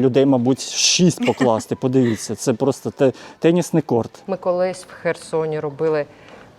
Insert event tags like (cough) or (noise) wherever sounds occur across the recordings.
Людей, мабуть, шість покласти. (laughs) Подивіться, це просто те, тенісний корт. Ми колись в Херсоні робили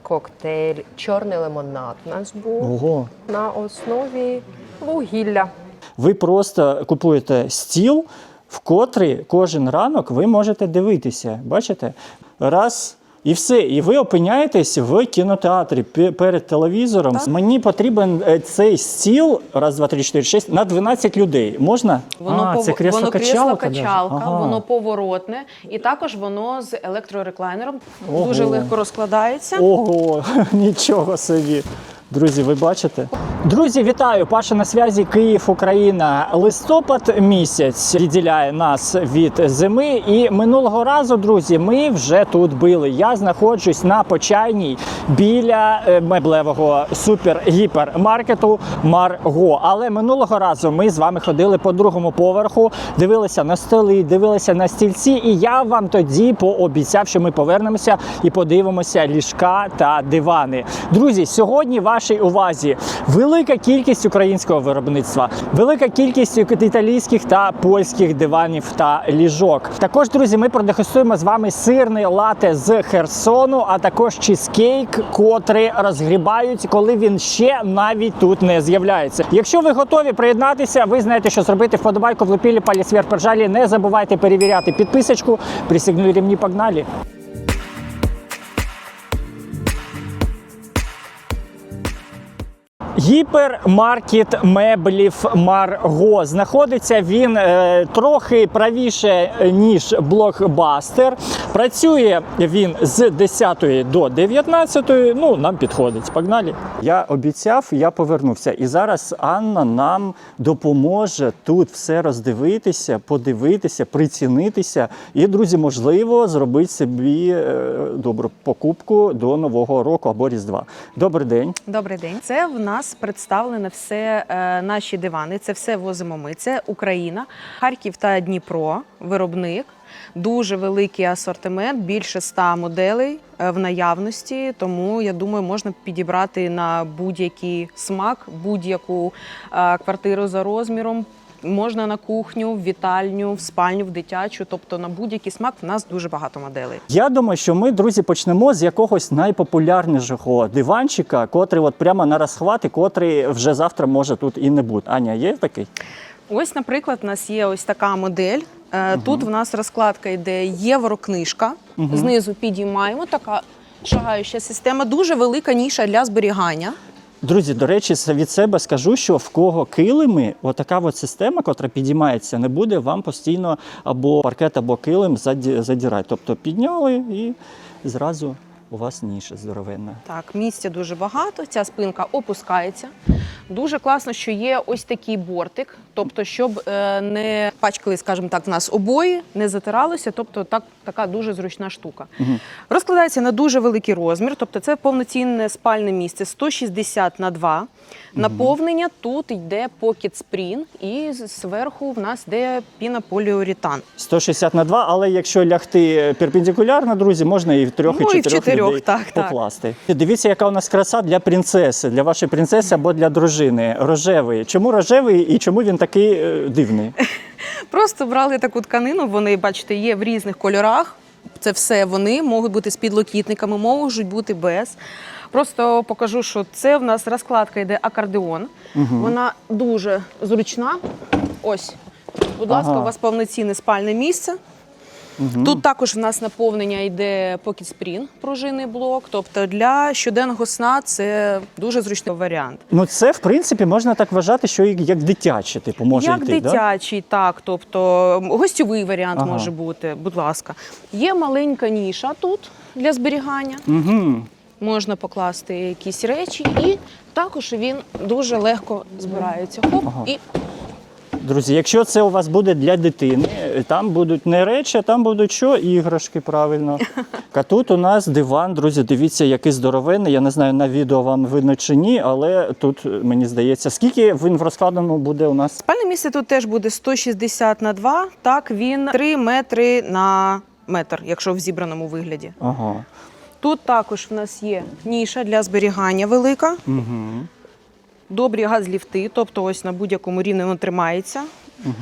коктейль Чорний лимонад. У нас був Ого. на основі вугілля. Ви просто купуєте стіл, в котрий кожен ранок ви можете дивитися. Бачите? Раз. І все, і ви опиняєтесь в кінотеатрі перед телевізором. Мені потрібен е, цей стіл, раз, два, три, чотири, шість, на 12 людей. Можна? Воно а, пов... це кресло воно качалка. качалка, Ага. воно поворотне, і також воно з електрореклайнером Ого. дуже легко розкладається. Ого, (laughs) нічого собі. Друзі, ви бачите? Друзі, вітаю! Паша на зв'язі Київ, Україна. Листопад місяць відділяє нас від зими. І минулого разу, друзі, ми вже тут били. Я знаходжусь на почайній біля е, меблевого супер-гіпермаркету Марго. Але минулого разу ми з вами ходили по другому поверху, дивилися на столи, дивилися на стільці. І я вам тоді пообіцяв, що ми повернемося і подивимося ліжка та дивани. Друзі, сьогодні вашій увазі велика кількість українського виробництва, велика кількість італійських та польських диванів та ліжок. Також, друзі, ми продегустуємо з вами сирний лате з Херсону, а також чизкейк, котрий розгрібають, коли він ще навіть тут не з'являється. Якщо ви готові приєднатися, ви знаєте, що зробити вподобайку влепили палець вверх пержалі. Не забувайте перевіряти підписочку. Присягнули ремні, погнали. Гіпермаркет меблів Марго. Знаходиться він е, трохи правіше, ніж блокбастер. Працює він з 10 до 19. Ну, нам підходить. Погнали. Я обіцяв, я повернувся. І зараз Анна нам допоможе тут все роздивитися, подивитися, прицінитися. І, друзі, можливо, зробити собі е, добру покупку до Нового року або Різдва. Добрий день. Добрий день. Це в нас представлено все е, наші дивани. Це все возимо ми. Це Україна, Харків та Дніпро, виробник. Дуже великий асортимент, більше ста моделей е, в наявності. Тому я думаю, можна підібрати на будь-який смак, будь-яку е, квартиру за розміром. Можна на кухню, в вітальню, в спальню, в дитячу. Тобто на будь-який смак в нас дуже багато моделей. Я думаю, що ми, друзі, почнемо з якогось найпопулярнішого диванчика, котрий от прямо на розхват, і котрий вже завтра може тут і не бути. Аня, є такий? Ось, наприклад, у нас є ось така модель. Е, Тут в нас розкладка йде єврокнижка. Знизу підіймаємо така шагаюча система. Дуже велика ніша для зберігання. Друзі, до речі, від себе скажу, що в кого килими, отака от система, котра підіймається, не буде вам постійно або паркет, або килим задірати. Тобто підняли і зразу у вас ніша здоровенна. Так, місця дуже багато. Ця спинка опускається. Дуже класно, що є ось такий бортик, тобто, щоб е, не пачкали, скажімо так, в нас обої, не затиралося. Тобто, так, така дуже зручна штука. Розкладається на дуже великий розмір, тобто це повноцінне спальне місце 160 на 2. Наповнення тут йде Pocket Spring і зверху в нас йде пінополіуретан. 160 на 2, але якщо лягти перпендикулярно, друзі, можна і в трьох, Ну, і чотирьох чотирьох, людей так, так. покласти. Дивіться, яка у нас краса для принцеси, для вашої принцеси або для дружини. Рожевий. Чому рожевий і чому він такий е, дивний? (laughs) Просто брали таку тканину, вони, бачите, є в різних кольорах. Це все вони можуть бути з підлокітниками, можуть бути без. Просто покажу, що це в нас розкладка йде акордеон. Вона дуже зручна. Ось, будь ласка, Ага. у вас повноцінне спальне місце. Тут також в нас наповнення йде Pocket Spring, пружинний блок. Тобто для щоденного сна це дуже зручний варіант. Ну, це в принципі можна так вважати, що як дитяче, типу, може Як йти. Да? дитячий, так. Тобто гостьовий варіант Ага. може бути, будь ласка. Є маленька ніша тут для зберігання. Угу. Можна покласти якісь речі, і також він дуже легко збирається. Хоп, Ага. і Друзі, якщо це у вас буде для дитини, там будуть не речі, а там будуть що? Іграшки, правильно. (laughs) А тут у нас диван, друзі, дивіться, який здоровенний. Я не знаю, на відео вам видно чи ні, але тут мені здається, скільки він в розкладеному буде у нас? спальне місце тут теж буде 160 на 2. Так, він 3 метри на метр, якщо в зібраному вигляді. Ага. Тут також в нас є ніша для зберігання велика. Угу. Добрі газліфти, тобто ось на будь-якому рівні він тримається. Угу.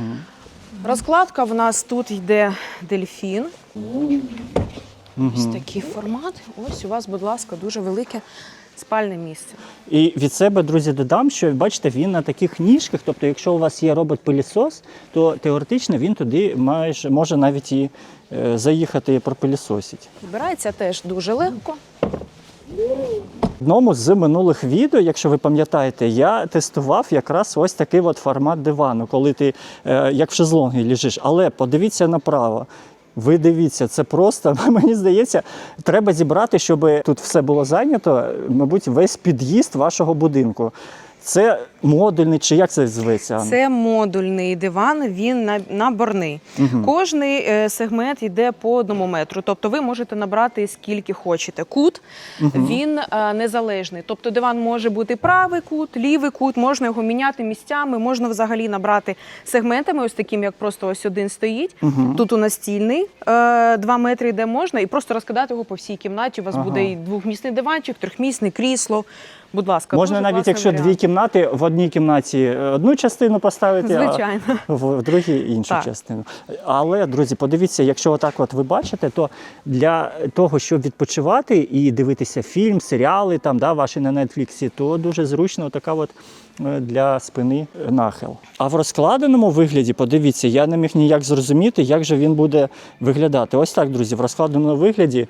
Розкладка в нас тут йде дельфін. Ось такий формат. Ось у вас, будь ласка, дуже велике спальне місце. І від себе, друзі, додам, що бачите, він на таких ніжках. Тобто, якщо у вас є робот-пилісос, то теоретично він туди майже може навіть і е, заїхати і пропилісосить. Збирається теж дуже легко. В одному з минулих відео, якщо ви пам'ятаєте, я тестував якраз ось такий от формат дивану, коли ти е, як в шезлонгі лежиш. Але подивіться направо. Ви дивіться, це просто, (laughs) мені здається, треба зібрати, щоб тут все було зайнято, мабуть, весь під'їзд вашого будинку. Це модульний, чи як це зветься? Це модульний диван, він на- наборний. Кожний е, сегмент йде по одному метру. Тобто ви можете набрати скільки хочете. Кут він е, незалежний. Тобто диван може бути правий кут, лівий кут, можна його міняти місцями, можна взагалі набрати сегментами, ось таким, як просто ось один стоїть. Тут у нас стільний, 2 метри йде можна, і просто розкидати його по всій кімнаті. У вас Ага. буде і двохмісний диванчик, трьохмісний крісло. Будь ласка, Можна навіть, якщо варіант. дві кімнати, в одній кімнаті е, одну частину поставити, Звичайно. а в другій іншу Так. частину. Але, друзі, подивіться, якщо отак от ви бачите, то для того, щоб відпочивати і дивитися фільм, серіали там, да, ваші на Нетфліксі, то дуже зручно така от е, для спини нахил. А в розкладеному вигляді, подивіться, я не міг ніяк зрозуміти, як же він буде виглядати. Ось так, друзі, в розкладеному вигляді.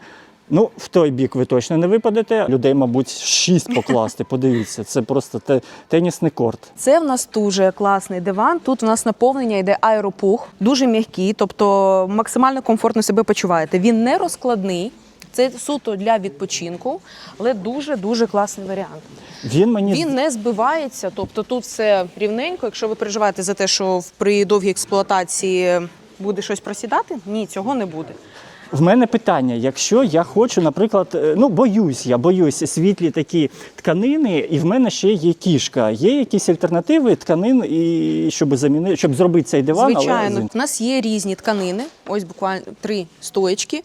Ну, в той бік ви точно не випадете. Людей, мабуть, шість покласти. (laughs) Подивіться, це просто те, тенісний корт. Це в нас дуже класний диван. Тут у нас наповнення йде аеропух, дуже м'який, тобто максимально комфортно себе почуваєте. Він не розкладний. Це суто для відпочинку, але дуже дуже класний варіант. Він мені Він не збивається, тобто тут все рівненько. Якщо ви переживаєте за те, що при довгій експлуатації буде щось просідати, ні, цього не буде. В мене питання: якщо я хочу, наприклад, е, ну боюсь, я боюсь світлі такі тканини, і в мене ще є кішка. Є якісь альтернативи тканин, і щоб замінити, щоб зробити цей диван, Звичайно, з- у нас є різні тканини. Ось буквально три стоечки.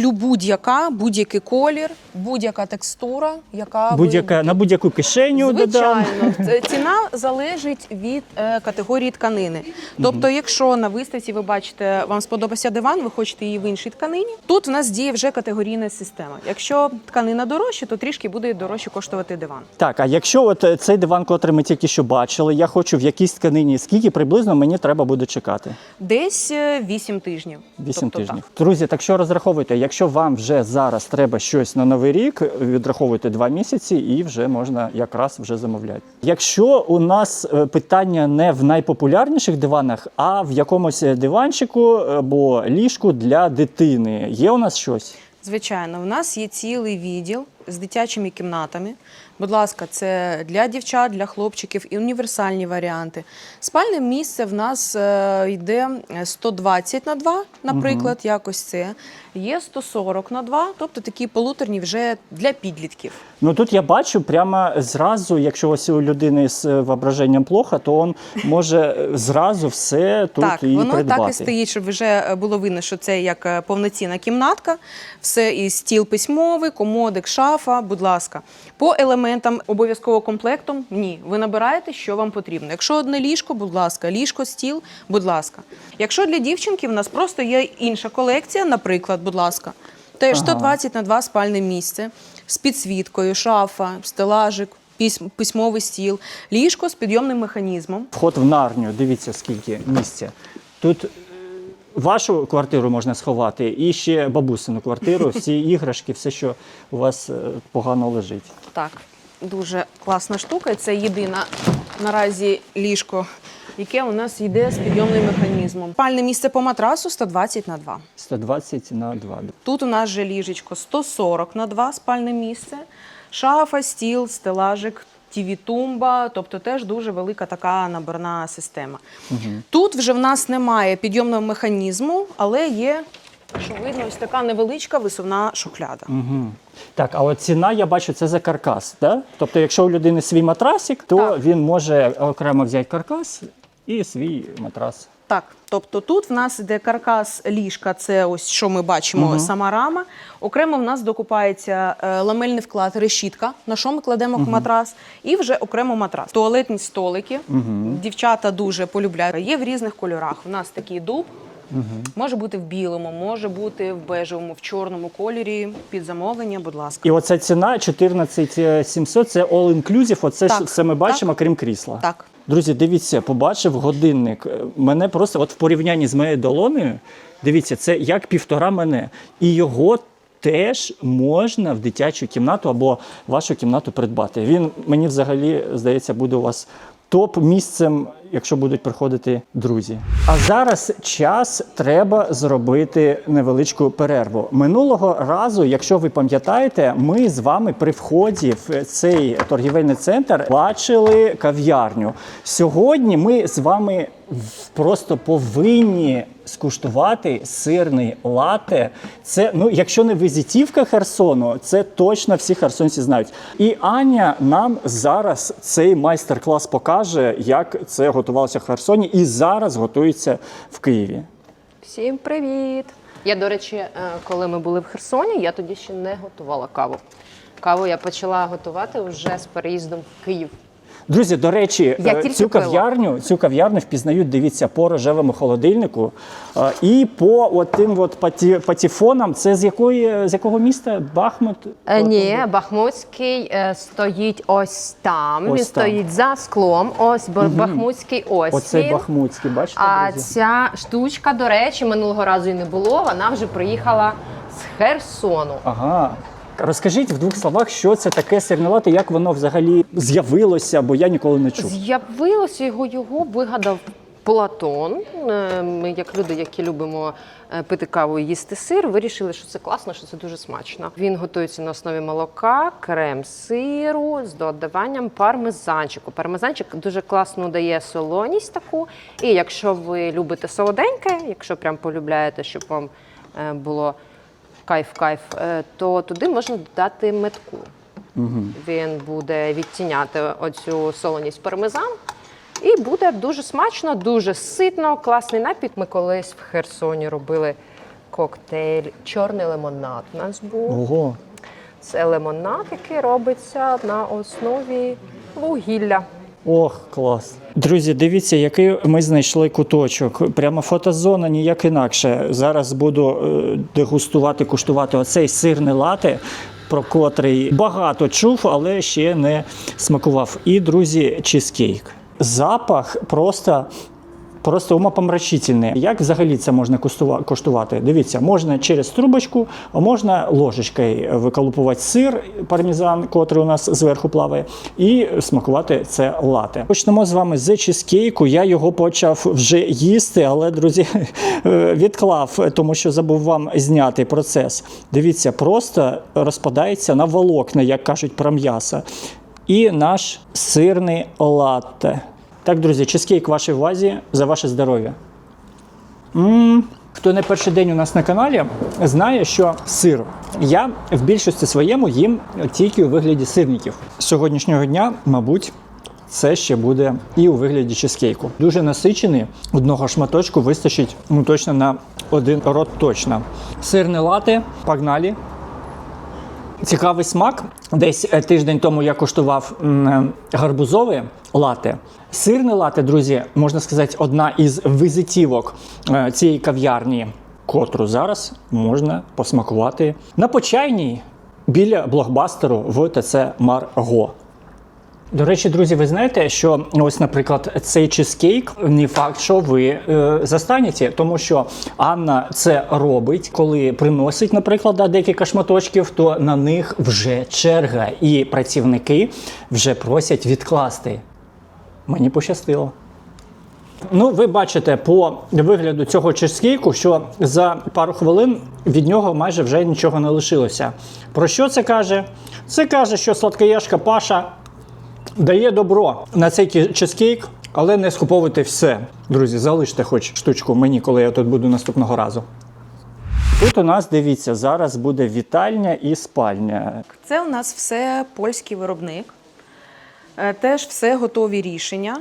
Будь-яка, будь-який колір, будь-яка текстура, яка ви- будь-яка на будь-яку кишеню додам. Звичайно, (laughs) Ц- ціна залежить від е, категорії тканини. Тобто, якщо на виставці ви бачите, вам сподобався диван, ви хочете її в іншій тканині. Тут в нас діє вже категорійна система. Якщо тканина дорожча, то трішки буде дорожче коштувати диван. Так, а якщо от е, цей диван, котрий ми тільки що бачили, я хочу в якійсь тканині, скільки приблизно мені треба буде чекати? Десь е, 8 тижнів. Вісім Тобто тижнів. Друзі, так що розраховуйте, якщо вам вже зараз треба щось на новий рік, відраховуйте два місяці і вже можна якраз вже замовляти. Якщо у нас е, питання не в найпопулярніших диванах, а в якомусь диванчику або ліжку для дитини, є у нас щось? Звичайно, в нас є цілий відділ з дитячими кімнатами. Будь ласка, це для дівчат, для хлопчиків і універсальні варіанти. Спальне місце в нас е, йде 120 на 2, наприклад, якось це. Є 140 на 2, тобто такі полуторні вже для підлітків. Ну тут я бачу прямо зразу, якщо ось у людини з е, воображенням плохо, то він може е, зразу все тут так, і воно придбати. так і стоїть, щоб вже е, було видно, що це як повноцінна кімнатка. Все і стіл письмовий, комодик, шафа, будь ласка. По елементам обов'язково комплектом ні. Ви набираєте, що вам потрібно. Якщо одне ліжко, будь ласка, ліжко, стіл, будь ласка. Якщо для дівчинки, в нас просто є інша колекція, наприклад, будь ласка. Теж Ага. 120 на 2 спальне місце з підсвіткою, шафа, стелажик, письмовий стіл, ліжко з підйомним механізмом. Вход в нарню, дивіться, скільки місця. Тут е, вашу квартиру можна сховати, і ще бабусину квартиру, (laughs) всі іграшки, все, що у вас е, погано лежить. Так, дуже класна штука. Це єдина наразі ліжко, яке у нас йде з підйомним механізмом. Спальне місце по матрасу 120 на 2. 120 на 2. Тут у нас же ліжечко 140 на 2 спальне місце, шафа, стіл, стелажик. Тіві-тумба, тобто теж дуже велика така наборна система. Тут вже в нас немає підйомного механізму, але є, що видно, ось така невеличка висувна шухляда. Угу. Так, а от ціна, я бачу, це за каркас. Да? Тобто, якщо у людини свій матрасик, то Так. він може окремо взяти каркас і свій матрас. Так, тобто тут в нас іде каркас ліжка, це ось що ми бачимо, Мгм. сама рама. Окремо в нас докупається е, ламельний вклад, решітка, на що ми кладемо матрас, і вже окремо матрас. Туалетні столики. Дівчата дуже полюбляють. Є в різних кольорах. У нас такий дуб. Може бути в білому, може бути в бежевому, в чорному кольорі. Під замовлення, будь ласка. І оця ціна 14 700 – це all inclusive, Оце Так, все ми бачимо, так. крім крісла. Так. Друзі, дивіться, побачив годинник. Е, Мене просто, от в порівнянні з моєю долонею, дивіться, це як півтора мене. І його теж можна в дитячу кімнату або вашу кімнату придбати. Він мені взагалі здається буде у вас топ місцем, якщо будуть приходити друзі. А зараз час треба зробити невеличку перерву. Минулого разу, якщо ви пам'ятаєте, ми з вами при вході в цей торгівельний центр бачили кав'ярню. Сьогодні ми з вами просто повинні скуштувати сирний лате. Це ну, якщо не візитівка Херсону, це точно всі херсонці знають. І Аня нам зараз цей майстер-клас покаже, як це готувалося в Херсоні, і зараз готується в Києві. Всім привіт! Я, до речі, е, коли ми були в Херсоні, я тоді ще не готувала каву. Каву я почала готувати вже з переїздом в Київ. Друзі, до речі, Я е, цю пила. кав'ярню, цю кав'ярню впізнають, дивіться, по рожевому холодильнику е, і по от тим от паті, патіфонам. Це з якої з якого міста? Бахмут? Е, ні, Бахмутський стоїть ось там. Ось Він там. стоїть за склом. Ось Ба- Бахмутський ось. Оцей. Бахмутський, бачите, А друзі? ця штучка, до речі, минулого разу і не було. Вона вже приїхала з Херсону. Ага. Розкажіть в двох словах, що це таке сирнувате, як воно взагалі з'явилося, бо я ніколи не чув. З'явилося його, його вигадав Платон. Е, Ми, як люди, які любимо е, пити каву і їсти сир, вирішили, що це класно, що це дуже смачно. Він готується на основі молока, крем сиру з додаванням пармезанчику. Пармезанчик дуже класно дає солоність таку. І якщо ви любите солоденьке, якщо прям полюбляєте, щоб вам е, було кайф-кайф, е, то туди можна додати метку. Він буде відтіняти оцю солоність пармезан. І буде дуже смачно, дуже ситно, класний напій. Ми колись в Херсоні робили коктейль Чорний лимонад. У нас був Ого. це лимонад, який робиться на основі вугілля. Ох, клас. Друзі, дивіться, який ми знайшли куточок. Прямо фотозона, ніяк інакше. Зараз буду е, дегустувати, куштувати оцей сирний лате, про котрий багато чув, але ще не смакував. І, друзі, чизкейк. Запах просто. Просто умопомрачительне. Як взагалі це можна коштувати? Дивіться, можна через трубочку, можна ложечкою виколупувати сир, пармезан, котрий у нас зверху плаває, і смакувати це лате. Почнемо з вами з чизкейку. Я його почав вже їсти, але, друзі, (laughs) відклав, тому що забув вам зняти процес. Дивіться, просто розпадається на волокна, як кажуть про м'ясо. І наш сирний латте. Так, друзі, чизкейк вашій увазі за ваше здоров'я. Хто не перший день у нас на каналі, знає, що сир я в більшості своєму їм тільки у вигляді сирників. З сьогоднішнього дня, мабуть, це ще буде і у вигляді чизкейку. Дуже насичений, одного шматочку вистачить ну, точно на один рот точно. Сирне лате, погнали. Цікавий смак. Десь е, тиждень тому я куштував е, гарбузове лате. Сирне лате, друзі, можна сказати, одна із візитівок е, цієї кав'ярні, котру зараз можна посмакувати на почайній біля блокбастеру в ТЦ Марго. До речі, друзі, ви знаєте, що ось, наприклад, цей чизкейк не факт, що ви е, застанете, тому що Анна це робить, коли приносить, наприклад, декілька шматочків, то на них вже черга, і працівники вже просять відкласти. Мені пощастило. Ну, ви бачите по вигляду цього чизкейку, що за пару хвилин від нього майже вже нічого не лишилося. Про що це каже? Це каже, що сладкоєшка Паша дає добро на цей чизкейк, але не скуповуйте все. Друзі, залиште хоч штучку мені, коли я тут буду наступного разу. Тут у нас, дивіться, зараз буде вітальня і спальня. Це у нас все польський виробник. Е, Теж все готові рішення.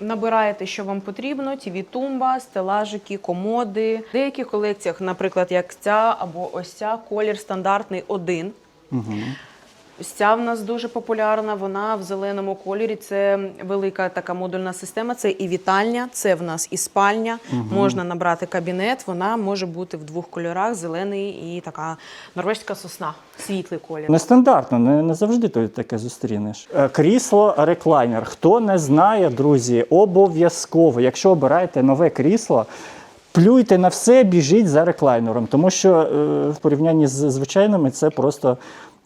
Набираєте, що вам потрібно: тіві тумба, стелажики, комоди. В деяких колекціях, наприклад, як ця або ось ця колір стандартний один. Ось ця в нас дуже популярна. Вона в зеленому кольорі. Це велика така модульна система. Це і вітальня, це в нас і спальня. Можна набрати кабінет. Вона може бути в двох кольорах: зелений і така норвезька сосна, світлий колір. Нестандартно, не, не завжди ти таке зустрінеш. Е, Крісло реклайнер. Хто не знає, друзі, обов'язково, якщо обираєте нове крісло. Плюйте на все, біжіть за реклайнером, тому що е, в порівнянні з звичайними це просто,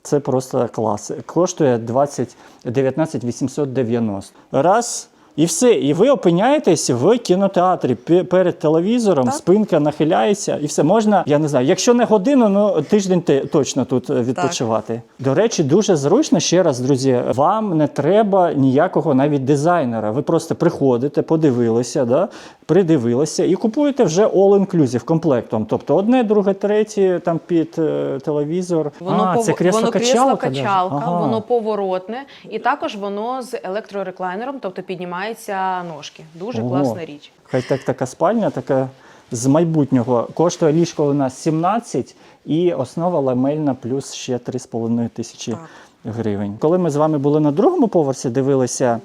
це просто клас. Коштує 20, 19 890. Раз. І все, і ви опиняєтесь в кінотеатрі перед телевізором, Так. спинка нахиляється, і все можна. Я не знаю, якщо не годину, ну тиждень те- точно тут е, відпочивати. До речі, дуже зручно ще раз, друзі. Вам не треба ніякого навіть дизайнера. Ви просто приходите, подивилися, да, придивилися і купуєте вже all-inclusive комплектом. Тобто одне, друге, третє там під е, телевізор. Воно а, пов- це воно кресло-качалка. даже? кресло-качалка, Ага. воно поворотне, і також воно з електрореклайнером, тобто піднімаються ножки. Дуже Ого. класна річ. Хай так така спальня, така з майбутнього. Коштує ліжко у нас 17 і основа ламельна плюс ще 3,5 тисячі Так. гривень. Коли ми з вами були на другому поверсі, дивилися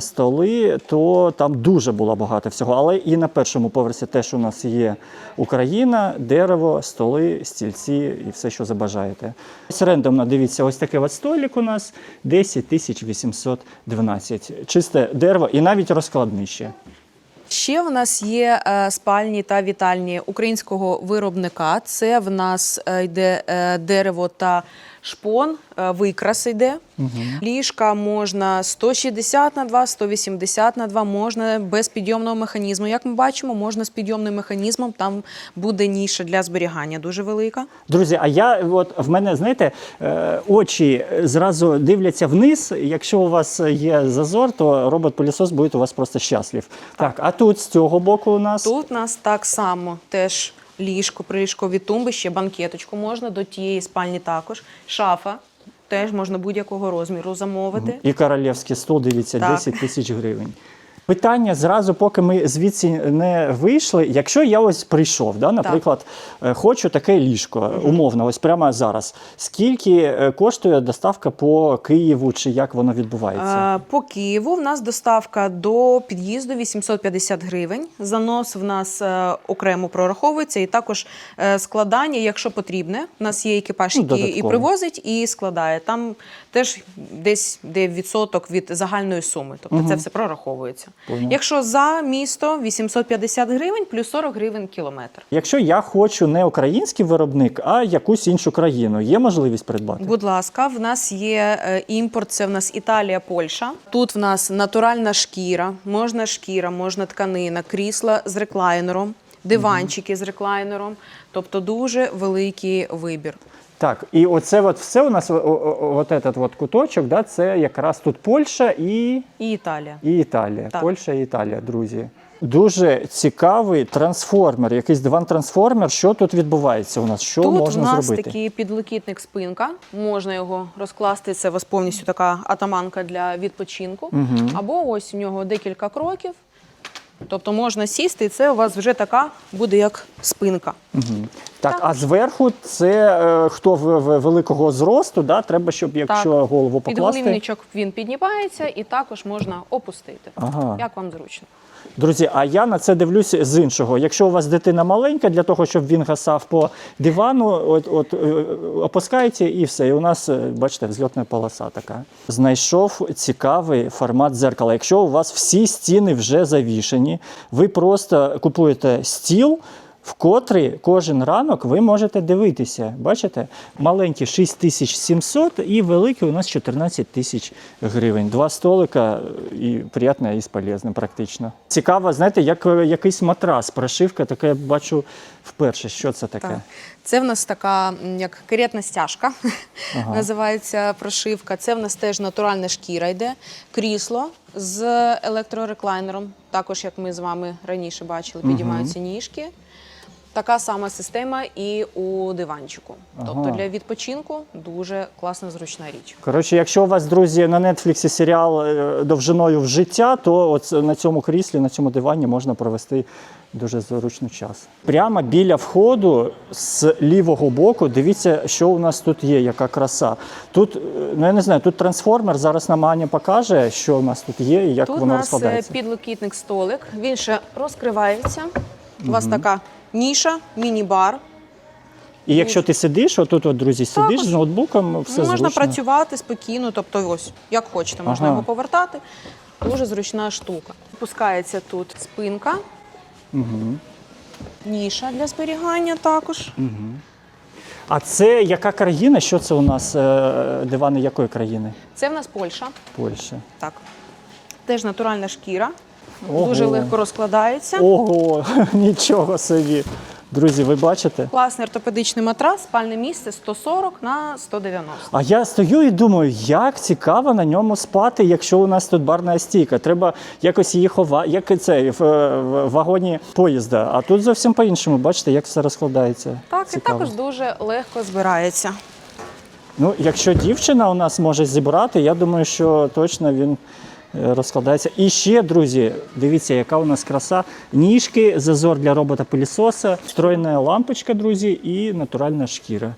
столи, то там дуже було багато всього. Але і на першому поверсі теж у нас є Україна, дерево, столи, стільці і все, що забажаєте. Ось рендомно дивіться, ось такий от столик у нас 10 тисяч 812. Чисте дерево і навіть розкладний ще. В нас є е, спальні та вітальні українського виробника. Це в нас е, йде е, дерево та шпон, е, викрас йде. Ліжка можна 160 на 2, 180 на 2, можна без підйомного механізму. Як ми бачимо, можна з підйомним механізмом. Там буде ніша для зберігання дуже велика. Друзі, а я от в мене, знаєте, е, очі зразу дивляться вниз. Якщо у вас є зазор, то робот-пилісос буде у вас просто щаслив. Так, а тут з цього боку у нас Тут у нас так само теж ліжко, приліжкові тумби, ще банкеточку можна до тієї спальні також. Шафа теж можна будь-якого розміру замовити. і королівський стол, дивіться, Так. 10 тисяч гривень. Питання зразу, поки ми звідси не вийшли. Якщо я ось прийшов, да, наприклад, е, хочу таке ліжко, умовно, ось прямо зараз. Скільки е, коштує доставка по Києву, чи як воно відбувається? Е, По Києву в нас доставка до під'їзду 850 гривень. Занос в нас окремо прораховується, і також складання, якщо потрібне. У нас є екіпаж, Ну, який і привозить, і складає. Там теж десь де відсоток від загальної суми. Тобто це все прораховується. Понял. Якщо за місто 850 гривень плюс 40 гривень кілометр. Якщо я хочу не український виробник, а якусь іншу країну, є можливість придбати? Будь ласка, в нас є е, імпорт, це в нас Італія, Польща. Тут в нас натуральна шкіра, можна шкіра, можна тканина, крісла з реклайнером, диванчики з реклайнером. Тобто дуже великий вибір. Так, і оце от все у нас, о- о- о- от этот от куточок, да, це якраз тут Польща і, І Італія. і Італія. Так. Польща і Італія, друзі. Дуже цікавий трансформер, якийсь диван-трансформер. Що тут відбувається у нас? Що Тут можна в нас зробити? такий підлокітник спинка. Можна його розкласти. Це у вас повністю така атаманка для відпочинку. Або ось у нього декілька кроків. Тобто можна сісти, і це у вас вже така буде як спинка. Так, а зверху це е, хто в, в великого зросту, да, треба, щоб якщо голову покласти. Підголівничок він піднімається і також можна опустити. Ага. Як вам зручно? Друзі, а я на це дивлюсь з іншого. Якщо у вас дитина маленька, для того, щоб він гасав по дивану, от, от е, опускаєте і все. І у нас, е, бачите, взльотна полоса така. Знайшов цікавий формат дзеркала. Якщо у вас всі стіни вже завішені, ви просто купуєте стіл. В котрий кожен ранок ви можете дивитися. Бачите? Маленький 6700 і великий у нас 14 тисяч гривень. Два столика е, і приємне і полезне практично. Цікаво, знаєте, як е, якийсь матрас, прошивка, таке я бачу вперше. Що це таке? Так. Це в нас така як каретна стяжка, (laughs) називається прошивка. Це в нас теж натуральна шкіра йде, крісло з електрореклайнером. Також, як ми з вами раніше бачили, підіймаються ніжки. Така сама система і у диванчику. Тобто Ага. для відпочинку дуже класна зручна річ. Коротше, якщо у вас, друзі, на нетфліксі серіал е, довжиною в життя, то от на цьому кріслі, на цьому дивані можна провести дуже зручний час. Прямо біля входу з лівого боку, дивіться, що у нас тут є, яка краса. Тут, е, ну я не знаю, тут трансформер. Зараз нам Аня покаже, що у нас тут є і як Тут у воно нас е, розкладається. підлокітник столик. Він ще розкривається. У вас така ніша, міні-бар. І якщо ти сидиш, отут, от, друзі, сидиш Також з ноутбуком, все Можна зручно. працювати спокійно, тобто ось як хочете, можна Ага. його повертати. Дуже зручна штука. Пускається тут спинка, ніша для зберігання також. А це яка країна? Що це у нас? е, Дивани якої країни? Це в нас Польща. Польща. Так. Теж натуральна шкіра. Ого. Дуже легко розкладається. Ого, (laughs) нічого собі. Друзі, ви бачите? Класний ортопедичний матрас, спальне місце 140 на 190. А я стою і думаю, як цікаво на ньому спати, якщо у нас тут барна стійка. Треба якось її ховати, як це в, в вагоні поїзда. А тут зовсім по-іншому, бачите, як все розкладається. Так, Цікаво. і також дуже легко збирається. Ну, якщо дівчина у нас може зібрати, я думаю, що точно він розкладається. І ще, друзі, дивіться, яка у нас краса. Ніжки, зазор для робота пилісоса, встроєна лампочка, друзі, і натуральна шкіра.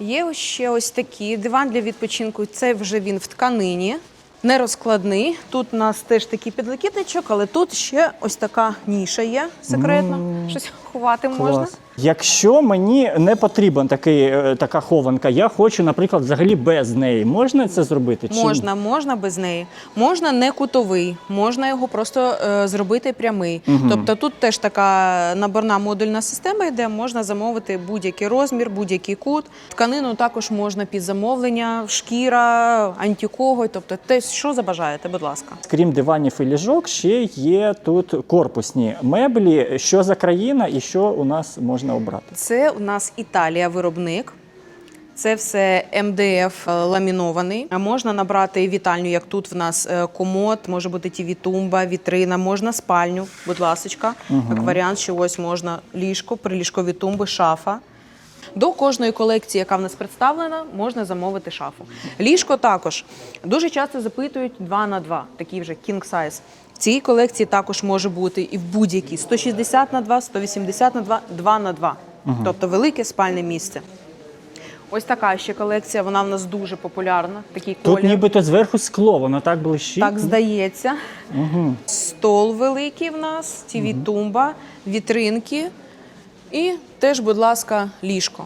Є ще ось такий диван для відпочинку. Це вже він в тканині, не розкладний. Тут у нас теж такий підлокітничок, але тут ще ось така ніша є секретна. Щось ховати можна. Якщо мені не потрібен такий, е, така хованка, я хочу, наприклад, взагалі без неї. Можна це зробити? Чи ні? Можна, можна без неї. Можна не кутовий, можна його просто е, зробити прямий. Тобто тут теж така наборна модульна система йде, можна замовити будь-який розмір, будь-який кут. Тканину також можна під замовлення, шкіра, антикогой, тобто те, що забажаєте, будь ласка. Крім диванів і ліжок, ще є тут корпусні меблі. Що за країна і що у нас можна обрати? Це у нас Італія виробник. Це все МДФ е, ламінований. А Можна набрати вітальню, як тут в нас е, комод, може бути тіві тумба, вітрина, можна спальню, будь ласочка. Як варіант, що ось можна ліжко, приліжкові тумби, шафа. До кожної колекції, яка в нас представлена, можна замовити шафу. Ліжко також дуже часто запитують 2 на 2, такий вже king size. Цій колекції також може бути і в будь-якій 160 на 2, 180 на 2, 2 на 2. Тобто велике спальне місце. Ось така ще колекція, вона в нас дуже популярна. Такий Тут колір. нібито зверху скло, воно так блищить. Так здається. Стол великий в нас, тіві тумба, вітринки і теж, будь ласка, ліжко.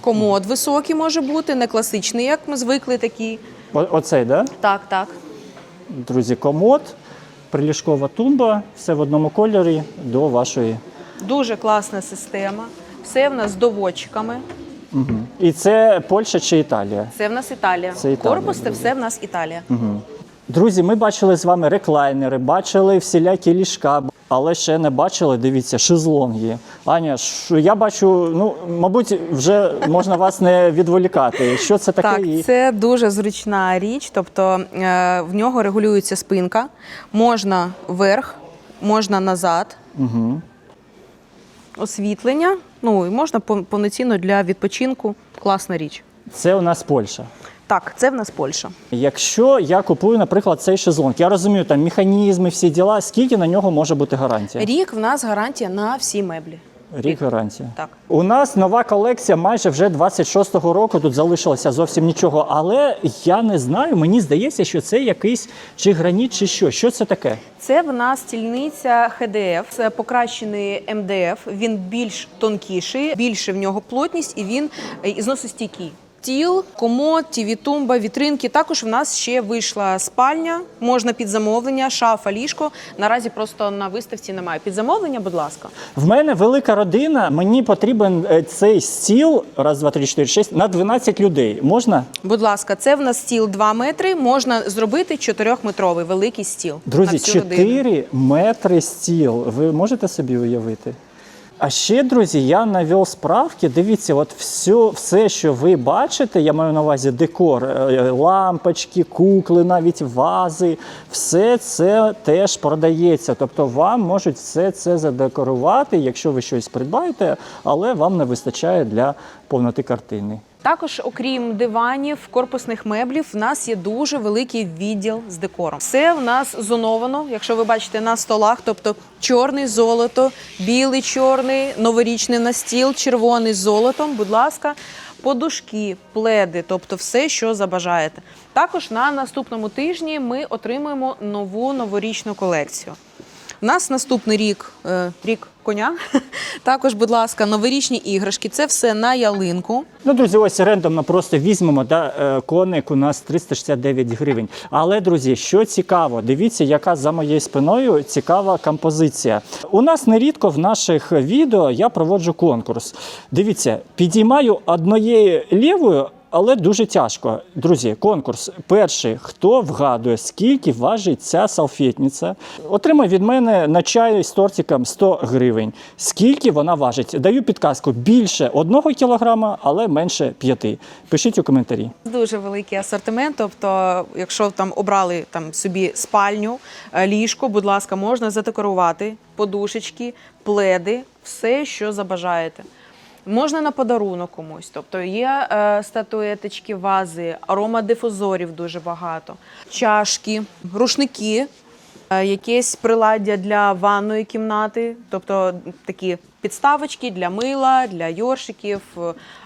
Комод високий може бути, не класичний, як ми звикли такі. О- Оцей, да? Так, так. Друзі, комод, приліжкова тумба, все в одному кольорі до вашої. Дуже класна система. Все в нас з доводчиками. І це Польща чи Італія? Це в нас Італія. Це Італія, Корпус це все в нас Італія. Друзі, ми бачили з вами реклайнери, бачили всілякі ліжка, але ще не бачили, дивіться, шезлонги. Аня, що я бачу, ну, мабуть, вже можна вас не відволікати. Що це таке? Так, це дуже зручна річ, тобто е, в нього регулюється спинка, можна вверх, можна назад. Освітлення, ну і можна повноцінно для відпочинку. Класна річ. Це у нас Польща. Так, це в нас Польща. Якщо я купую, наприклад, цей шезлонг, я розумію, там механізми, всі діла, скільки на нього може бути гарантія? Рік в нас гарантія на всі меблі. Рік гарантія. Так. У нас нова колекція майже вже 26-го року. Тут залишилося зовсім нічого. Але я не знаю, мені здається, що це якийсь чи граніт, чи що. Що це таке? Це в нас стільниця ХДФ, це покращений МДФ. Він більш тонкіший, більше в нього плотність і він е, зносостійкий. Стіл, комод, тіві тумба, вітринки. Також в нас ще вийшла спальня, можна під замовлення, шафа, ліжко. Наразі просто на виставці немає. Під замовлення, будь ласка. В мене велика родина. Мені потрібен е, цей стіл, раз, два, три, чотири, шість, на 12 людей. Можна? Будь ласка, це в нас стіл 2 метри. Можна зробити 4-метровий великий стіл. Друзі, на всю родину. метри стіл. Ви можете собі уявити? А ще, друзі, я навів справки. Дивіться, от все, все, що ви бачите, я маю на увазі декор, е, лампочки, кукли, навіть вази, все це теж продається. Тобто вам можуть все це задекорувати, якщо ви щось придбаєте, але вам не вистачає для повноти картини. Також, окрім диванів, корпусних меблів, в нас є дуже великий відділ з декором. Все в нас зоновано, якщо ви бачите на столах, тобто чорний золото, білий чорний, новорічний настіл, червоний золотом. Будь ласка, подушки, пледи, тобто все, що забажаєте. Також на наступному тижні ми отримуємо нову новорічну колекцію. У нас наступний рік, е, рік коня. (laughs) Також, будь ласка, новорічні іграшки. Це все на ялинку. Ну, друзі, ось рендомно просто візьмемо. Да, е, коник у нас 369 гривень. Але, друзі, що цікаво, дивіться, яка за моєю спиною цікава композиція. У нас нерідко в наших відео я проводжу конкурс. Дивіться, підіймаю однією лівою. Але дуже тяжко. Друзі, конкурс. Перший, хто вгадує, скільки важить ця салфетниця, отримає від мене на чай з тортиком 100 гривень. Скільки вона важить? Даю підказку більше 1 кілограма, але менше 5. Пишіть у коментарі. Дуже великий асортимент. Тобто, якщо там обрали там собі спальню, е, ліжко, будь ласка, можна задекорувати подушечки, пледи, все, що забажаєте. Можна на подарунок комусь. Тобто є е, статуеточки, вази, аромадифузорів дуже багато, чашки, рушники, е, якесь приладдя для ванної кімнати, тобто такі підставочки для мила, для йоршиків,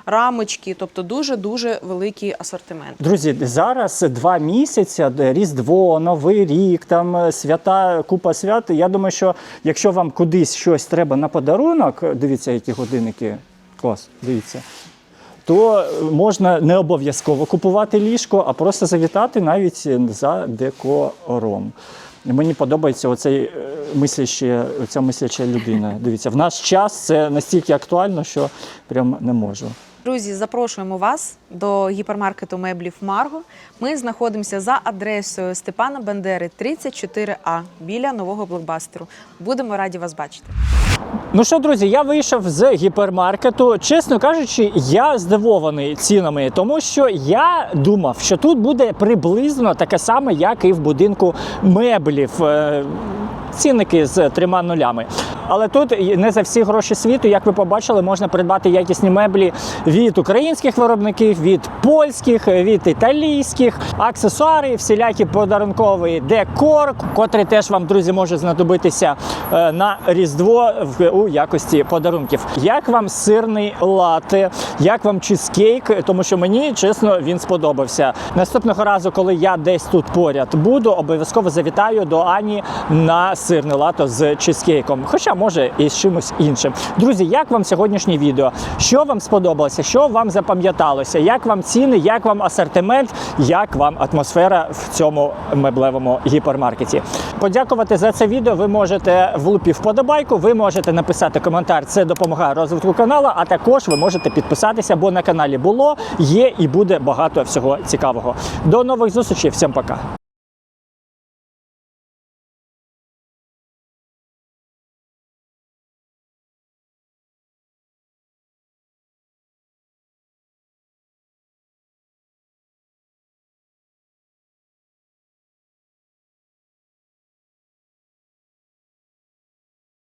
рамочки, тобто дуже дуже великий асортимент. Друзі, зараз два місяці, Різдво, Новий рік, там е, свята, купа свят. Я думаю, що якщо вам кудись щось треба на подарунок, дивіться, які годинники. Клас, дивіться. То е, можна не обов'язково купувати ліжко, а просто завітати навіть за декором. Мені подобається оцей е, мисляще, оця мисляча людина. Дивіться, в наш час це настільки актуально, що прям не можу. Друзі, запрошуємо вас до гіпермаркету меблів Марго. Ми знаходимося за адресою Степана Бандери 34А біля нового блокбастеру. Будемо раді вас бачити. Ну що, друзі, я вийшов з гіпермаркету. Чесно кажучи, я здивований цінами, тому що я думав, що тут буде приблизно таке саме, як і в будинку меблів. Е, Цінники з трьома нулями. Але тут не за всі гроші світу, як ви побачили, можна придбати якісні меблі від українських виробників, від польських, від італійських, аксесуари, всілякі подарунковий декор, котрий теж вам, друзі, може знадобитися е, на Різдво у якості подарунків. Як вам сирний лате, як вам чизкейк, тому що мені чесно він сподобався. Наступного разу, коли я десь тут поряд буду, обов'язково завітаю до Ані на сирне лато з чизкейком. Хоча може і з чимось іншим. Друзі, як вам сьогоднішнє відео? Що вам сподобалося? Що вам запам'яталося? Як вам ціни, як вам асортимент, як вам атмосфера в цьому меблевому гіпермаркеті? Подякувати за це відео. Ви можете влупі вподобайку, ви можете написати коментар. Це допомагає розвитку каналу. А також ви можете підписатися, бо на каналі було, є і буде багато всього цікавого. До нових зустрічей. Всім пока.